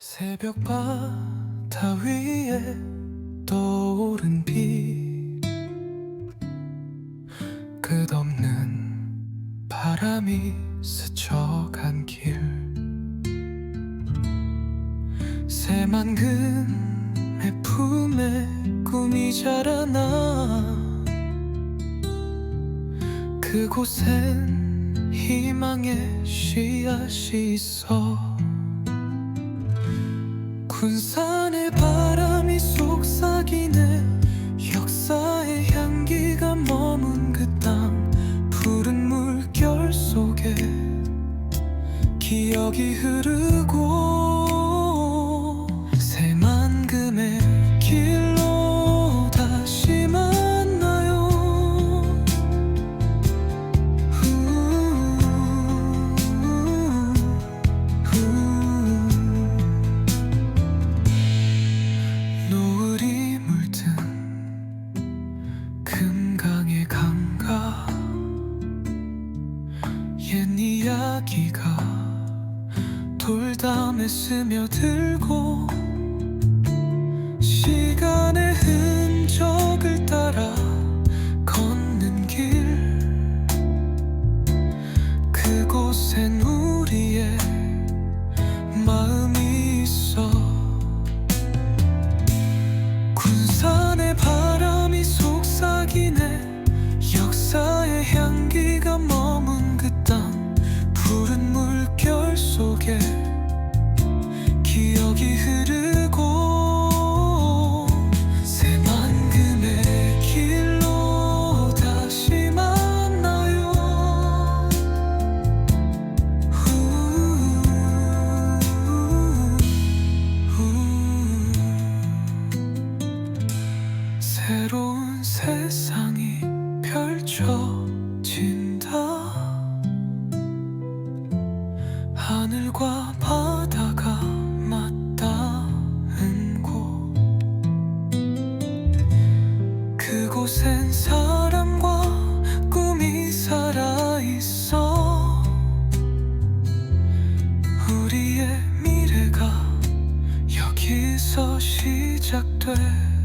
새벽 바다 위에 떠오른 빛 끝없는 바람이 스쳐간 길. 새만 금의 품에 꿈이 자라나. 그곳엔 희망의 씨앗이 있어 군산의 바람이 속삭이네. 역사의 향기가 머문 그 땅 푸른 물결 속에. 기억이 흐르고 이야기가 돌담에 스며들고 새로운 세상이 펼쳐진다. 하늘과 바다가 맞닿은 곳. 그곳엔 사람과 꿈이 살아있어. 우리의 미래가 여기서 시작돼